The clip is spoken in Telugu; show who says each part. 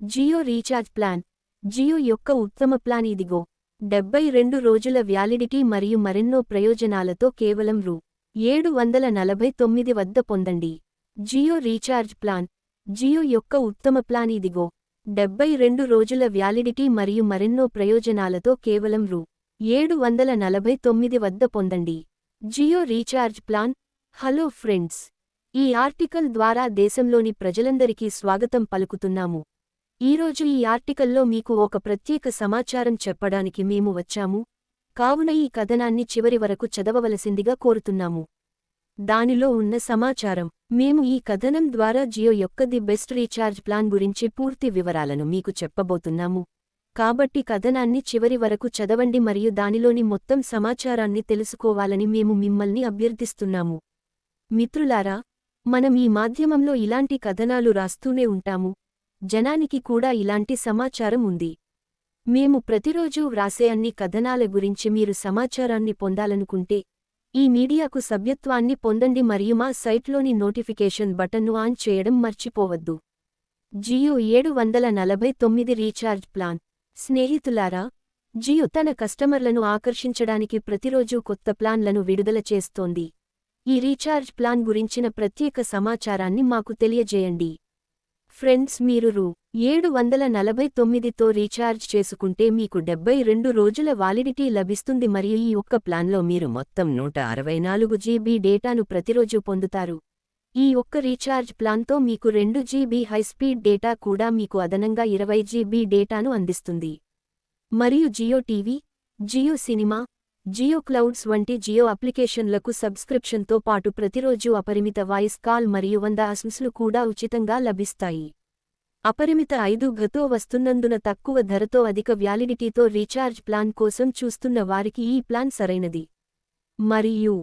Speaker 1: Jio recharge plan. జియో యొక్క ఉత్తమ ప్లాన్ ఇదిగో. డెబ్బై రెండు రోజుల వ్యాలిడిటీ మరియు మరెన్నో ప్రయోజనాలతో కేవలం రూ. ఏడు వందల నలభై తొమ్మిది వద్ద పొందండి. Jio recharge plan. జియో యొక్క ఉత్తమ ప్లాన్ ఇదిగో. డెబ్బై రెండు రోజుల వ్యాలిడిటీ మరియు మరెన్నో ప్రయోజనాలతో కేవలం రూ. ఏడు వందల నలభై తొమ్మిది వద్ద పొందండి. Jio recharge plan. Hello friends. ఈ ఆర్టికల్ ద్వారా దేశంలోని ప్రజలందరికీ స్వాగతం పలుకుతున్నాము. ఈరోజు ఈ ఆర్టికల్లో మీకు ఒక ప్రత్యేక సమాచారం చెప్పడానికి మేము వచ్చాము. కావున ఈ కథనాన్ని చివరి వరకు చదవవలసిందిగా కోరుతున్నాము. దానిలో ఉన్న సమాచారం మేము ఈ కథనం ద్వారా జియో యొక్క ది బెస్ట్ రీఛార్జ్ ప్లాన్ గురించి పూర్తి వివరాలను మీకు చెప్పబోతున్నాము. కాబట్టి కథనాన్ని చివరి వరకు చదవండి మరియు దానిలోని మొత్తం సమాచారాన్ని తెలుసుకోవాలని మేము మిమ్మల్ని అభ్యర్థిస్తున్నాము. మిత్రులారా మనం ఈ మాధ్యమంలో ఇలాంటి కథనాలు రాస్తూనే ఉంటాము. జనానికి కూడా ఇలాంటి సమాచారం ఉంది. మేము ప్రతిరోజూ వ్రాసే అన్ని కథనాల గురించి మీరు సమాచారాన్ని పొందాలనుకుంటే ఈ మీడియాకు సభ్యత్వాన్ని పొందండి మరియు మా సైట్లోని నోటిఫికేషన్ బటన్ను ఆన్ చేయడం మర్చిపోవద్దు. జియో ఏడు వందల నలభై తొమ్మిది రీఛార్జ్ ప్లాన్. స్నేహితులారా జియో తన కస్టమర్లను ఆకర్షించడానికి ప్రతిరోజూ కొత్త ప్లాన్లను విడుదల చేస్తోంది. ఈ రీఛార్జ్ ప్లాన్ గురించిన ప్రత్యేక సమాచారాన్ని మాకు తెలియజేయండి. ఫ్రెండ్స్ మీరు రూ. ఏడు వందల నలభై తొమ్మిదితో రీఛార్జ్ చేసుకుంటే మీకు డెబ్బై రెండు రోజుల వాలిడిటీ లభిస్తుంది మరియు ఈ ఒక్క ప్లాన్లో మీరు మొత్తం నూట అరవై నాలుగు జీబీ డేటాను ప్రతిరోజు పొందుతారు. ఈ ఒక్క రీఛార్జ్ ప్లాన్తో మీకు రెండు జీబీ హైస్పీడ్ డేటా కూడా మీకు అదనంగా ఇరవై జీబీ డేటాను అందిస్తుంది. మరియు Jio TV Jio cinema Jio clouds వంటి జియో అప్లికేషన్లకు సబ్స్క్రిప్షన్తో పాటు ప్రతిరోజు అపరిమిత వాయిస్ కాల్ మరియు వంద అస్మ్స్లు కూడా ఉచితంగా లభిస్తాయి. అపరిమిత ఐదు గతో వస్తున్నందున తక్కువ ధరతో అధిక వ్యాలిడిటీతో రీఛార్జ్ ప్లాన్ కోసం చూస్తున్న వారికి ఈ ప్లాన్ సరైనది. మరియు